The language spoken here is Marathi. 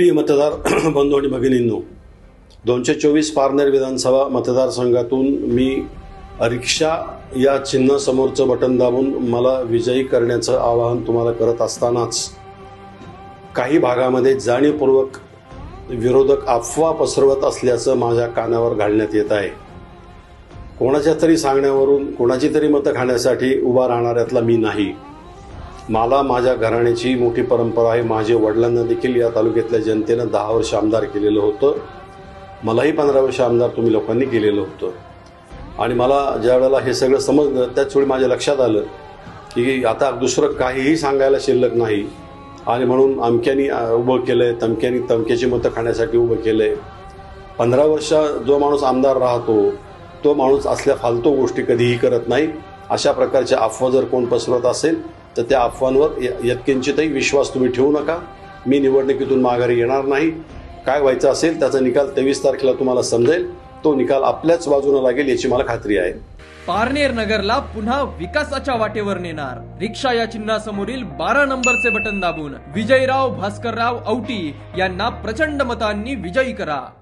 प्रिय मतदार बंधू आणि भगिनींनो दोनशे चोवीस पारनेर विधानसभा मतदारसंघातून मी रिक्षा या चिन्हासमोरचं बटन दाबून मला विजयी करण्याचं आवाहन तुम्हाला करत असतानाच काही भागामध्ये जाणीवपूर्वक विरोधक अफवा पसरवत असल्याचं माझ्या कानावर घालण्यात येत आहे. कोणाच्या तरी सांगण्यावरून कोणाची तरी मतं खाण्यासाठी उभा राहणाऱ्यातला मी नाही. मला माझ्या घराण्याची मोठी परंपरा आहे. माझे वडिलांना देखील या तालुक्यातल्या जनतेनं दहा वर्ष आमदार केलेलं होतं. मलाही पंधरा वर्ष आमदार तुम्ही लोकांनी केलेलं होतं. आणि मला ज्या वेळेला हे सगळं समजलं त्याच वेळी माझ्या लक्षात आलं की आता दुसरं काहीही सांगायला शिल्लक नाही. आणि म्हणून अमक्यानी उभं केलं आहे तमक्यानी तमक्याची मतं खाण्यासाठी उभं केलं आहे पंधरा वर्ष जो माणूस आमदार राहतो तो माणूस असल्या फालतू गोष्टी कधीही करत नाही. अशा प्रकारच्या अफवा जर कोण पसरवत असेल तर त्या अफवांवर य- यत्किंचितही विश्वास तुम्ही ठेवू नका. मी निवडणुकीतून माघारी येणार नाही. काय व्हायचं असेल त्याचा निकाल तेवीस तारखेला तुम्हाला समजेल. तो निकाल आपल्याच बाजूने लागेल याची मला खात्री आहे. पारनेर नगरला पुन्हा विकासाच्या वाटेवर नेणार. रिक्षा या चिन्हासमोरील बारा नंबरचे बटन दाबून विजयराव भास्करराव औटी यांना प्रचंड मतांनी विजयी करा.